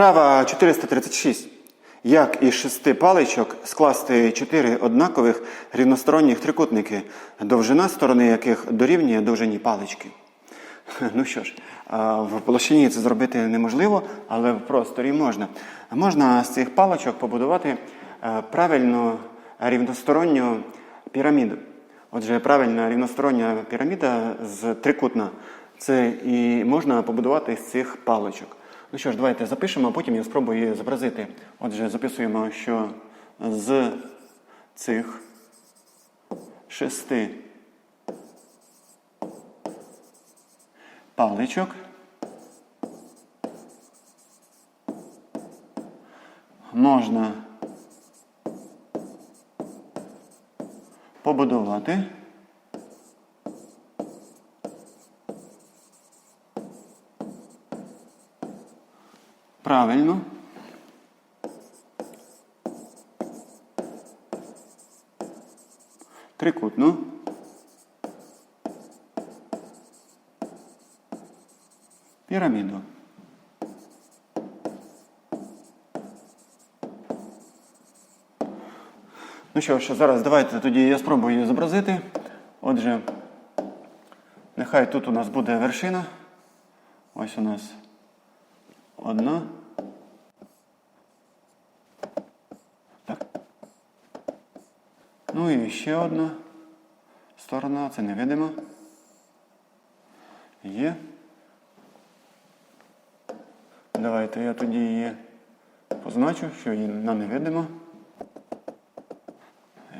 Вправа 436. Як із шести паличок скласти чотири однакових рівносторонніх трикутники, довжина сторони яких дорівнює довжині палички? Ну що ж, в площині це зробити неможливо, але в просторі можна. Можна з цих паличок побудувати е, правильну рівносторонню піраміду. Отже, правильна рівностороння піраміда з трикутна. Це і можна побудувати з цих паличок. Ну що ж, давайте запишемо, а потім я спробую її зобразити. Отже, записуємо, що з цих шести паличок можна побудувати правильно трикутну піраміду. Ну що ж, зараз давайте тоді я спробую її зобразити. Отже, нехай тут у нас буде вершина. Ось у нас одна. Ну і ще одна сторона, це невидимо. Є. Давайте я тоді її позначу, що її на невидимо.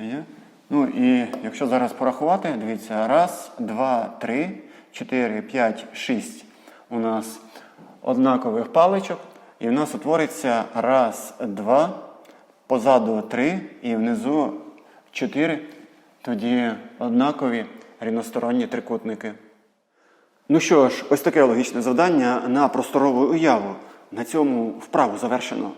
Є. Ну і якщо зараз порахувати, дивіться, раз, два, три, чотири, п'ять, шість у нас однакових паличок. І в нас утвориться раз, два, позаду три і внизу чотири. Тоді однакові рівносторонні трикутники. Ну що ж, ось таке логічне завдання на просторову уяву. На цьому вправу завершено.